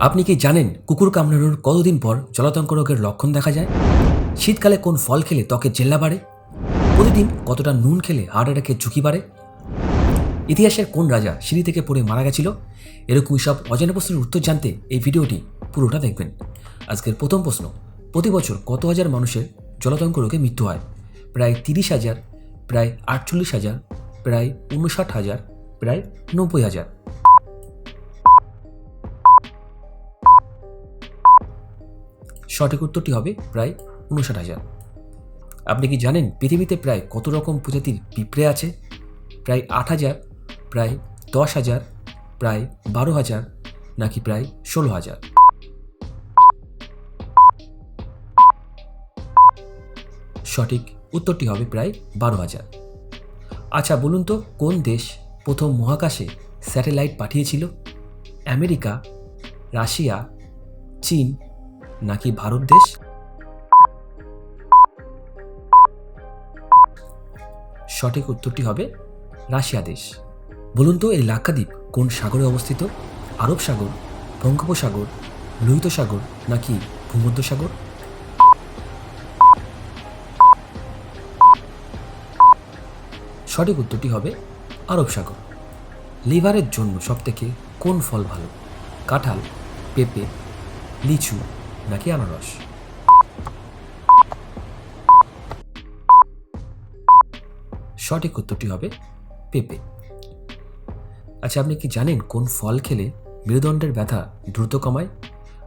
আপনি কি জানেন কুকুর কামড়ানোর কতদিন পর জলাতঙ্ক রোগের লক্ষণ দেখা যায়? শীতকালে কোন ফল খেলে ত্বকের জেল্লা বাড়ে? প্রতিদিন কতটা নুন খেলে হার্ট অ্যাটাকের ঝুঁকি বাড়ে? ইতিহাসের কোন রাজা সিঁড়ি থেকে পড়ে মারা গেছিল? এরকমই সব অজানা প্রশ্নের উত্তর জানতে এই ভিডিওটি পুরোটা দেখবেন। আজকের প্রথম প্রশ্ন, প্রতি বছর কত হাজার মানুষের জলাতঙ্ক রোগে মৃত্যু হয়? প্রায় তিরিশ হাজার, প্রায় আটচল্লিশ হাজার, প্রায় উনষাট হাজার, প্রায় নব্বই হাজার। সঠিক উত্তরটি হবে প্রায় উনষাট হাজার। আপনি কি জানেন পৃথিবীতে প্রায় কত রকম প্রজাতির পিঁপড়ে আছে? প্রায় আট হাজার, প্রায় দশ হাজার, প্রায় বারো হাজার, নাকি প্রায় ষোলো হাজার? সঠিক উত্তরটি হবে প্রায় বারো হাজার। আচ্ছা বলুন তো কোন দেশ প্রথম মহাকাশে স্যাটেলাইট পাঠিয়েছিল? আমেরিকা, রাশিয়া, চীন নাকি ভারত দেশ? সঠিক উত্তরটি হবে রাশিয়া দেশ। বলুন তো, এই লাক্ষাদ্বীপ কোন সাগরে অবস্থিত? আরব সাগর, বঙ্গোপসাগর, লোহিত সাগর নাকি ভূমধ্য সাগর? সঠিক উত্তরটি হবে আরব সাগর। লিভারের জন্য সবথেকে কোন ফল ভালো? কাঁঠাল, পেঁপে, লিচু নাকি আনারস? সঠিক উত্তরটি হবে পেঁপে। আচ্ছা আপনি কি জানেন কোন ফল খেলে মেরুদণ্ডের ব্যথা দ্রুত কমায়?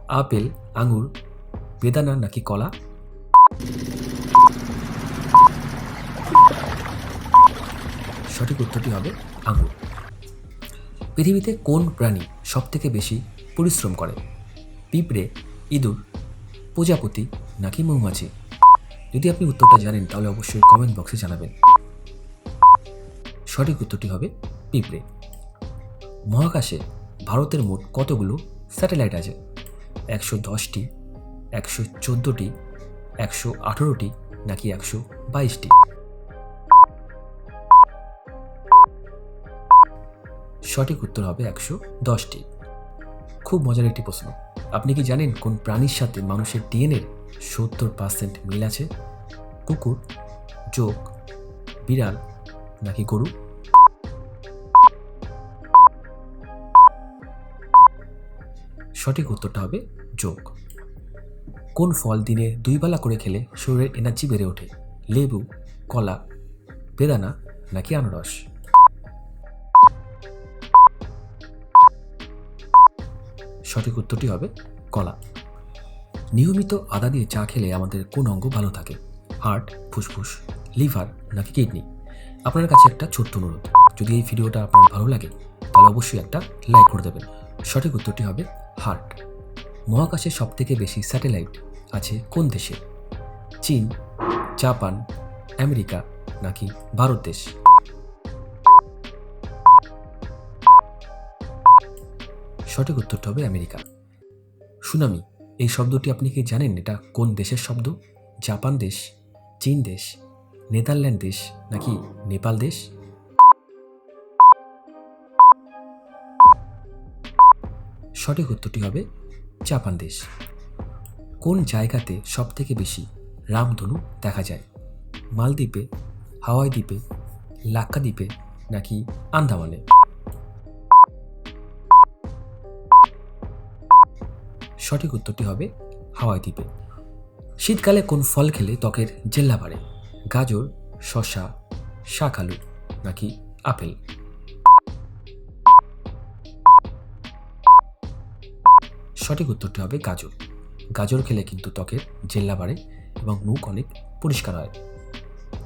আপেল, আঙুর, বেদানা নাকি কলা? সঠিক উত্তরটি হবে আঙুর। পৃথিবীতে কোন প্রাণী সবথেকে বেশি পরিশ্রম করে? পিঁপড়ে ইঁদুর, প্রজাপতি নাকি মৌমাছি? যদি আপনি উত্তরটা জানেন, তাহলে অবশ্যই কমেন্ট বক্সে জানাবেন। সঠিক উত্তরটি হবে পিঁপড়ে। মহাকাশে ভারতের মোট কতগুলো স্যাটেলাইট আছে? একশো দশটি, একশো চোদ্দোটি, একশো আঠেরোটি, নাকি একশো বাইশটি? সঠিক উত্তর হবে একশো দশটি। খুব মজার একটি প্রশ্ন। আপনি কি জানেন কোন প্রাণীর সাথে মানুষের ডিএনএর সত্তর পার্সেন্ট মিল আছে? কুকুর যোগ বিড়াল নাকি গরু? সঠিক উত্তরটা হবে যোগ কোন ফল দিনে দুই বেলা করে খেলে শরীরের এনার্জি বেড়ে ওঠে? লেবু, কলা, বেদানা নাকি আনারস? সঠিক উত্তরটি হবে কলা। নিয়মিত আদা দিয়ে চা খেলে আমাদের কোন অঙ্গ ভালো থাকে? হার্ট, ফুসফুস, লিভার নাকি কিডনি? আপনার কাছে একটা ছোট্ট অনুরোধ। যদি এই ভিডিওটা আপনার ভালো লাগে, তাহলে অবশ্যই একটা লাইক করে দেবেন। সঠিক উত্তরটি হবে হার্ট। মহাকাশে সবথেকে বেশি স্যাটেলাইট আছে কোন দেশে? চীন, জাপান, আমেরিকা নাকি ভারত দেশ? সঠিক উত্তরটা হবে আমেরিকা। সুনামি, এই শব্দটি আপনি কি জানেন? এটা কোন দেশের শব্দ? জাপান দেশ, চীন দেশ, নেদারল্যান্ড দেশ, নাকি নেপাল দেশ? সঠিক উত্তরটি হবে জাপান দেশ। কোন জায়গাতে সবথেকে বেশি রামধনু দেখা যায়? মালদ্বীপে, হাওয়াই দ্বীপে, লাক্ষাদ্বীপে, নাকি আন্দামানে? সঠিক উত্তরটি হবে হাওয়াই দ্বীপে। শীতকালে কোন ফল খেলে ত্বকের জেল্লা বাড়ে? গাজর, শসা শাকালু নাকি আপেল? সঠিক উত্তরটি হবে গাজর। গাজর খেলে কিন্তু ত্বকের জেল্লা বাড়ে এবং মুখ অনেক পরিষ্কার হয়।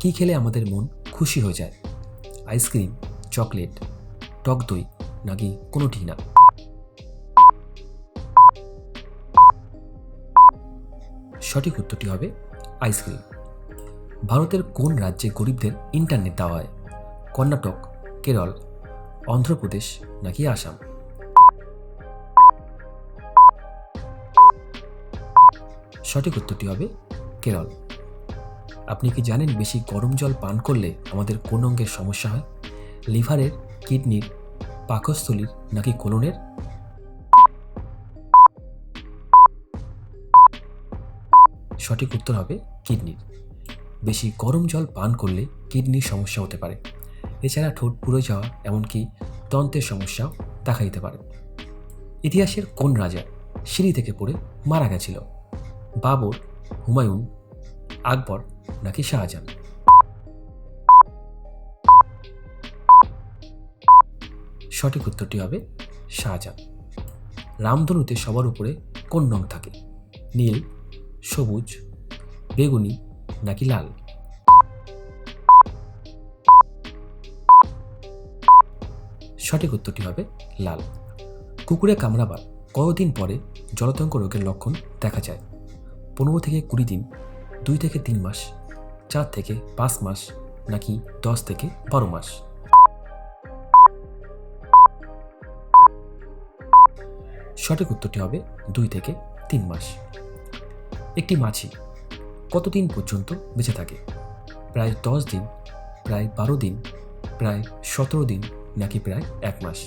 কি খেলে আমাদের মন খুশি হয়ে যায়? আইসক্রিম, চকলেট, টক দই নাকি কোনোটি না? সঠিক উত্তরটি হবে আইসক্রিম। ভারতের কোন রাজ্যে গরিবদের ইন্টারনেট দেওয়া হয়? কর্ণাটক, কেরল, অন্ধ্রপ্রদেশ নাকি আসাম? সঠিক উত্তরটি হবে কেরল। আপনি কি জানেন বেশি গরম জল পান করলে আমাদের কোন অঙ্গের সমস্যা হয়? লিভারের, কিডনির, পাকস্থলীর নাকি কোলনের? সঠিক উত্তর হবে কিডনির। বেশি গরম জল পান করলে কিডনির সমস্যা হতে পারে। এছাড়া ঠোঁট পুড়ে যাওয়া, এমনকি দন্তের সমস্যাও দেখা দিতে পারে। ইতিহাসের কোন রাজা সিঁড়ি থেকে পড়ে মারা গেছিল? বাবর, হুমায়ুন, আকবর নাকি শাহজাহান? সঠিক উত্তরটি হবে শাহজাহান। রামধনুতে সবার উপরে কোন রং থাকে? নীল সবুজ, বেগুনি নাকি লাল? সঠিক উত্তরটি হবে লাল। কুকুরে কামড়াবার কতদিন পরে জলতঙ্ক রোগের লক্ষণ দেখা যায়? পনেরো থেকে কুড়ি দিন, দুই থেকে তিন মাস, চার থেকে পাঁচ মাস, নাকি দশ থেকে বারো মাস? সঠিক উত্তরটি হবে দুই থেকে তিন মাস। একটি মাছি কতদিন পর্যন্ত বেঁচে থাকে? প্রায় দশ দিন, প্রায় বারো দিন, প্রায় সতেরো দিন, নাকি প্রায় এক মাস?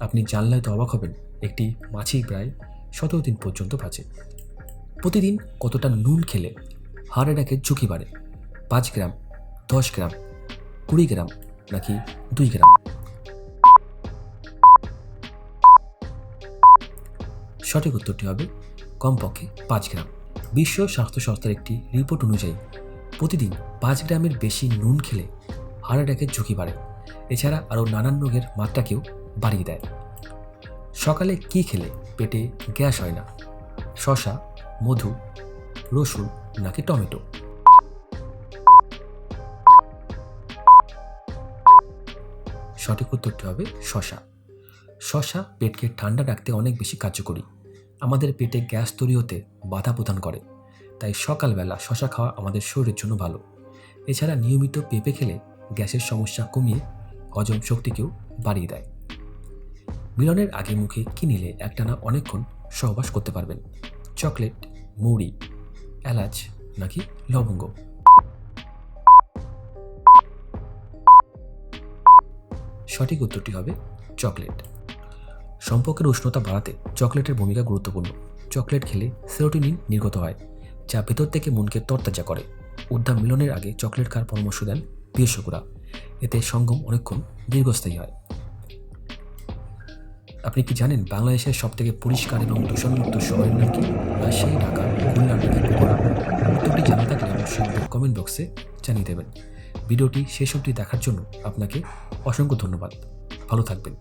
আপনি জানলে তো অবাক হবেন, একটি মাছি প্রায় সতেরো দিন পর্যন্ত বাঁচে। প্রতিদিন কতটা নুন খেলে হার্ট অ্যাটাকের ঝুঁকি বাড়ে? পাঁচ গ্রাম, দশ গ্রাম, কুড়ি গ্রাম, নাকি দুই গ্রাম? সঠিক উত্তরটি হবে কমপক্ষে পাঁচ গ্রাম। বিশ্ব স্বাস্থ্য সংস্থার একটি রিপোর্ট অনুযায়ী, প্রতিদিন পাঁচ গ্রামের বেশি নুন খেলে হার্ট অ্যাটাকের ঝুঁকি বাড়ে। এছাড়া আরও নানান রোগের মাত্রাকেও বাড়িয়ে দেয়। সকালে কি খেলে পেটে গ্যাস হয় না? শশা মধু, রসুন নাকি টমেটো? সঠিক উত্তরটি হবে শশা শশা পেটকে ঠান্ডা রাখতে অনেক বেশি কার্যকরী। আমাদের পেটে গ্যাস তৈরি হতে বাধা প্রদান করে। তাই সকালবেলা শশা খাওয়া আমাদের শরীরের জন্য ভালো। এছাড়া নিয়মিত পেঁপে খেলে গ্যাসের সমস্যা কমিয়ে হজম শক্তিকেও বাড়িয়ে দেয়। মিলনের আগে মুখে কি নিলে একটানা অনেকক্ষণ সহবাস করতে পারবেন। চকলেট, মৌরি, এলাচ নাকি লবঙ্গ। সঠিক উত্তরটি হবে চকলেট। সম্পর্কের উষ্ণতা বাড়াতে চকলেটের ভূমিকা গুরুত্বপূর্ণ। চকলেট খেলে সেরোটিনিন নির্গত হয়, যা ভেতর থেকে মনকে তরতাজা করে। উদ্যাম মিলনের আগে চকলেট খাওয়ার পরামর্শ দেন বিশেষজ্ঞরা এতে সঙ্গম অনেকক্ষণ দীর্ঘস্থায়ী হয়। আপনি কি জানেন বাংলাদেশের সবথেকে পরিষ্কার এবং দূষণমুক্ত শহরের নাম কি? রাজশাহী, ঢাকা, খুলনা উত্তরটি জানা থাকলে অবশ্যই কমেন্ট বক্সে জানিয়ে দেবেন। ভিডিওটি শেষ অবধি দেখার জন্য আপনাকে অসংখ্য ধন্যবাদ। ভালো থাকবেন।